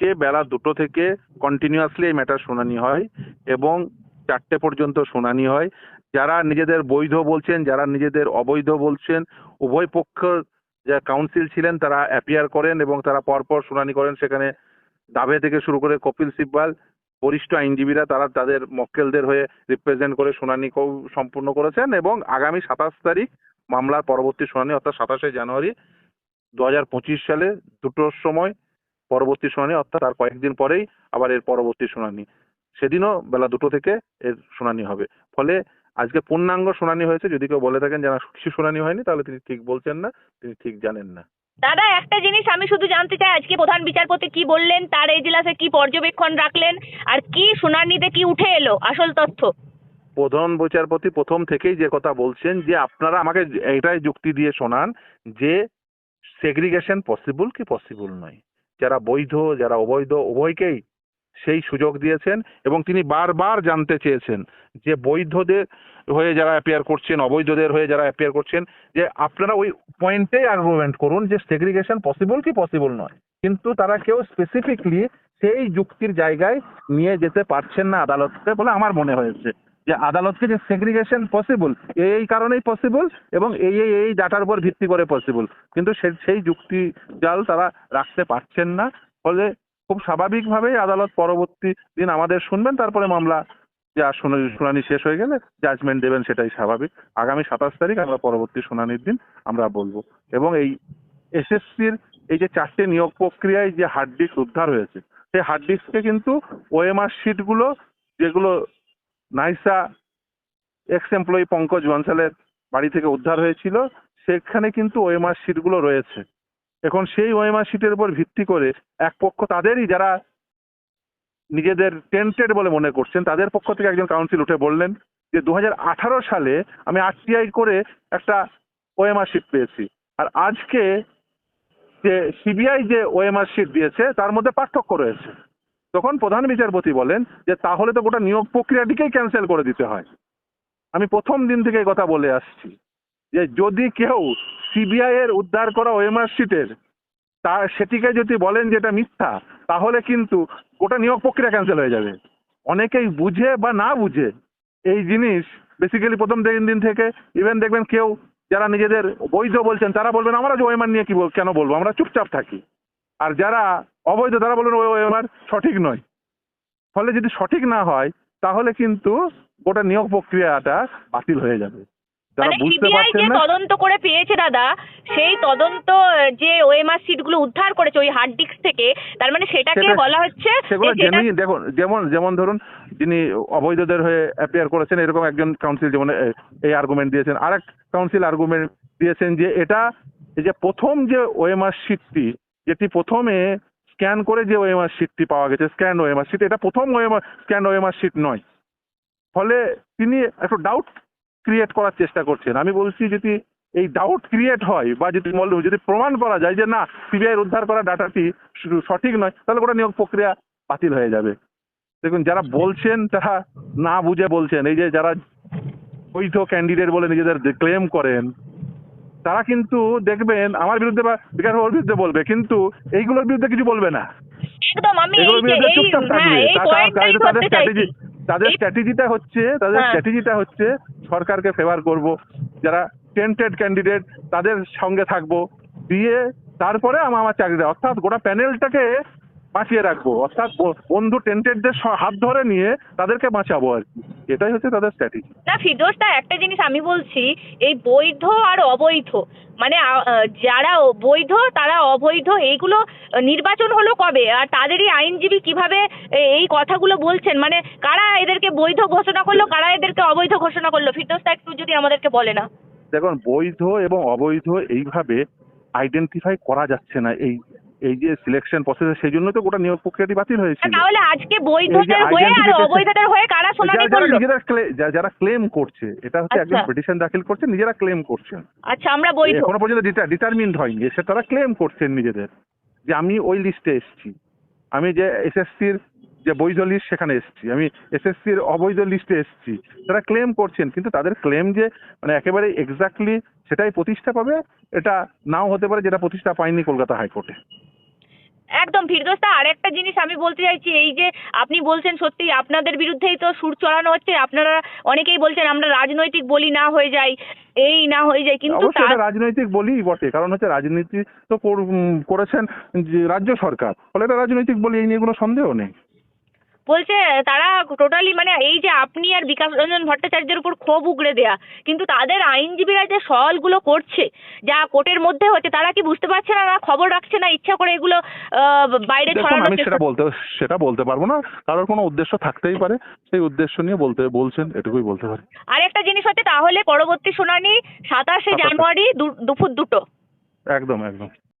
আজকে বেলা দুটো থেকে কন্টিনিউয়াসলি এই ম্যাটার শুনানি হয় এবং চারটে পর্যন্ত শুনানি হয়। যারা নিজেদের বৈধ বলছেন, যারা নিজেদের অবৈধ বলছেন, উভয় পক্ষ যা কাউন্সিল ছিলেন তারা অ্যাপিয়ার করেন এবং তারা পরপর শুনানি করেন। সেখানে দাবে থেকে শুরু করে কপিল সিব্বাল, বরিষ্ঠ আইনজীবীরা তারা তাদের মক্কেলদের হয়ে রিপ্রেজেন্ট করে শুনানি সম্পূর্ণ করেছেন এবং আগামী সাতাশ তারিখ মামলার পরবর্তী শুনানি, অর্থাৎ সাতাশে জানুয়ারি, দু হাজার পঁচিশ সালে দুটোর সময় পরবর্তী শুনানি অর্থাৎ তার কয়েকদিন পরেই আবার এর পরবর্তী শুনানি। সেদিনও বেলা দুটো থেকে এর শুনানি হবে। ফলে আজকে পূর্ণাঙ্গ শুনানি হয়েছে। যদি কেউ বলে থাকেন যে না কিছু শুনানি হয়নি তাহলে তিনি ঠিক বলছেন না তিনি ঠিক জানেন না। দাদা একটা জিনিস আমি শুধু জানতে চাই। আজকে প্রধান বিচারপতি কি বললেন? তার এজলাসে কি পর্যবেক্ষণ রাখলেন? আর কি শুনানিতে কি উঠে এলো? আসল তথ্য। প্রধান বিচারপতি প্রথম থেকেই যে কথা বলছেন যে আপনারা আমাকে এটাই যুক্তি দিয়ে শোনান যে সেগ্রিগেশন পসিবল কি পসিবল নয়? যারা বৈধ, যারা অবৈধ, উভয়কেই সেই সুযোগ দিয়েছেন এবং তিনি বারবার জানতে চেয়েছেন যে বৈধদের হয়ে যারা অ্যাপিয়ার করছেন, অবৈধদের হয়ে যারা অ্যাপিয়ার করছেন, যে আপনারা ওই পয়েন্টেই আর্গুমেন্ট করুন যে সেগ্রিগেশন পসিবল কি পসিবল নয়। কিন্তু তারা কেউ স্পেসিফিকলি সেই যুক্তির জায়গায় নিয়ে যেতে পারছেন না আদালতকে বলে আমার মনে হয়েছে। যে আদালতকে যে সেগ্রিগেশন পসিবল এই কারণেই পসিবল এবং এই এই এই ডাটার উপর ভিত্তি করে পসিবল কিন্তু সেই যুক্তি জাল তারা রাখতে পারছেন না। ফলে খুব স্বাভাবিকভাবেই আদালত পরবর্তী দিন আমাদের শুনবেন, তারপরে মামলা যা শুনানি শেষ হয়ে গেলে জাজমেন্ট দেবেন, সেটাই স্বাভাবিক। আগামী সাতাশ তারিখ আমরা পরবর্তী শুনানির দিন আমরা বলব। এবং এই এসএসসির এই যে চারটে নিয়োগ প্রক্রিয়ায় যে হার্ড ডিস্ক উদ্ধার হয়েছে, সেই হার্ড ডিস্কে কিন্তু ওএমআর শিটগুলো যেগুলো নাইসা এক্স এমপ্লয়ি পঙ্কজ বনসালের বাড়ি থেকে উদ্ধার হয়েছিল। সেখানে কিন্তু ওএমআর শিটগুলো রয়েছে। এখন সেই ওএমআর শিটের উপর ভিত্তি করে এক পক্ষ তাদেরই যারা নিজেদের টেন্টেড বলে মনে করছেন, তাদের পক্ষ থেকে একজন কাউন্সিল উঠে বললেন যে দু হাজার আঠারো সালে আমি আরটিআই করে একটা ওএমআর শিট পেয়েছি। আর আজকে যে সিবিআই যে ওএমআর শিট দিয়েছে, তার মধ্যে পার্থক্য রয়েছে। তখন প্রধান বিচারপতি বলেন যে তাহলে তো গোটা নিয়োগ প্রক্রিয়াটিকেই ক্যান্সেল করে দিতে হয়। আমি প্রথম দিন থেকে কথা বলে আসছি যে যদি কেউ সিবিআই এর উদ্ধার করা ওএমআর শিটের তা সেটিকে যদি বলেন যে এটা মিথ্যা, তাহলে কিন্তু গোটা নিয়োগ প্রক্রিয়া ক্যান্সেল হয়ে যাবে। অনেকেই বুঝে বা না বুঝে এই জিনিস বেসিক্যালি প্রথম দিন দিন থেকে ইভেন দেখবেন কেউ যারা নিজেদের বৈধ বলছেন, তারা বলবেন, আমরা যে ওএমআর নিয়ে কি কেন বলব? আমরা চুপচাপ থাকি। আর যারা অবৈধ তারা বলবেন ওই ওএমআর সঠিক নয়। ফলে যদি সঠিক না হয় তাহলে কিন্তু গোটা নিয়োগ প্রক্রিয়াটা বাতিল হয়ে যাবে। যারা মানে বুঝতে পারছেন না তদন্ত করে পেয়েছে দাদা সেই তদন্ত যে ওএমআর সিটগুলো উদ্ধার করেছে ওই হার্ড ডিস্ক থেকে তার মানে সেটাকে সেটা- বলা হচ্ছে সেগুলো জেনুইন দেখুন যেমন যেমন ধরুন যিনি অবৈধদের হয়ে অ্যাপিয়ার করেছেন এরকম একজন কাউন্সিল যেমন এই আর্গুমেন্ট দিয়েছেন। আরেক কাউন্সিল আর্গুমেন্ট দিয়েছেন যে এটা যে প্রথম যে ওএমআর শিটটি যেটি প্রথমে স্ক্যান করে যে ওএমআর শিটটি পাওয়া গেছে স্ক্যান ওএমআর শিট এটা প্রথম ওএমআর স্ক্যান ওএমআর শিট নয়। ফলে তিনি একটু ডাউট ক্রিয়েট করার চেষ্টা করছেন। আমি বলছি যদি এই ডাউট ক্রিয়েট হয় বা যদি যদি প্রমাণ করা যায় যে না সিবিআই উদ্ধার করা ডাটাটি সঠিক নয়, তাহলে গোটা নিয়োগ প্রক্রিয়া বাতিল হয়ে যাবে। দেখুন, যারা বলছেন তারা না বুঝে বলছেন। এই যে যারা বৈধ ক্যান্ডিডেট বলে নিজেদের ক্লেম করেন তারা কিন্তু দেখবেন আমার বিরুদ্ধে বা বিকাশ বাবুর বিরুদ্ধে বলবে কিন্তু এইগুলোর বিরুদ্ধে কিছু বলবে না। একদম আমি এগুলোর বিরুদ্ধে চুপচাপ হ্যাঁ থাকবে তাদের স্ট্র্যাটেজি তাদের স্ট্র্যাটেজিটা হচ্ছে তাদের। স্ট্র্যাটেজিটা হচ্ছে সরকারকে ফেভার করব যারা টেন্টেড ক্যান্ডিডেট তাদের সঙ্গে থাকব দিয়ে তারপরে আমার আমার চাকরিটা অর্থাৎ গোটা প্যানেলটাকে বাঁচিয়ে রাখব। অর্থাৎ বন্ধু টেন্টেডদের হাত ধরে নিয়ে তাদেরকে বাঁচাবো আর কি। এটাই হচ্ছে তাদের স্ট্র্যাটেজি না ফিরদোস দা একটা জিনিস আমি বলছি এই বৈধ আর অবৈধ মানে যারা বৈধ তারা অবৈধ এইগুলো নির্বাচন হলো কবে? আর তাদেরই আইনজীবী কীভাবে এই কথাগুলো বলছেন? মানে কারা এদেরকে বৈধ ঘোষণা করল কারা এদেরকে অবৈধ ঘোষণা করল? ফিরদোস দা একটু যদি আমাদেরকে বলে না। দেখুন বৈধ এবং অবৈধ এইভাবে আইডেন্টিফাই করা যাচ্ছে না এই এই যে সিলেকশন প্রসেসে সেই জন্য তো গোটা নিয়োগ প্রক্রিয়াটি বাতিল হয়েছিল। তাহলে আজকে বৈধদের হয়ে আর অবৈধদের হয়ে কারা শুনানি যারা- যারা যারা ক্লেম করছে এটা হচ্ছে একজন আচ্ছা। পিটিশন দাখিল করছে নিজেরা ক্লেম করছেন আচ্ছা আমরা বৈধ। এখনও পর্যন্ত ডিটারমিন্ড হয়নি এসে তারা ক্লেম করছেন নিজেদের। যে আমি ওই লিস্টে এসেছি। আমি যে এসএসসির যে বৈধ লিস্ট সেখানে এসেছি। আমি এসএসসির অবৈধ লিস্টে এসেছি। তারা ক্লেম করছেন কিন্তু তাদের ক্লেম যে মানে একেবারে এক্স্যাক্টলি সেটাই প্রতিষ্ঠা পাবে এটা নাও হতে পারে যেটা প্রতিষ্ঠা পায়নি কলকাতা হাইকোর্টে। একদম ফিরদোস্তা আরেকটা জিনিস আমি বলতে চাইছি এই যে আপনি বলছেন সত্যি আপনাদের বিরুদ্ধেই তো সুর চড়ানো হচ্ছে আপনারা অনেকেই বলছেন আমরা রাজনৈতিক বলি না হয়ে যাই এই না হয়ে যায় কিন্তু রাজনৈতিক বলি বটে কারণ হচ্ছে রাজনীতি তো কর- করেছেন রাজ্য সরকার। ফলে এটা রাজনৈতিক বলি এই নিয়ে কোনো সন্দেহ নেই। বলছে তারা টোটালি মানে এই যে আপনি আর বিকাশ রঞ্জন ভট্টাচার্যের উপর ক্ষোভ উগড়ে দেয়া কিন্তু তাদের আইনজীবীরা যে সওয়ালগুলো করছে যা কোর্টের মধ্যে হচ্ছে তারা কি বুঝতে পারছে না না খবর রাখছে না ইচ্ছা করে এগুলো বাইরে ছড়ানোর চেষ্টা সেটা বলতে সেটা বলতে পারব না। কারোর কোনো উদ্দেশ্য থাকতেই পারে সেই উদ্দেশ্য নিয়ে বলতে বলছেন এটুকুই বলতে পারি। আর একটা জিনিস হচ্ছে তাহলে পরবর্তী শুনানি সাতাশে। জানুয়ারি দুপুর দুটো। একদম একদম।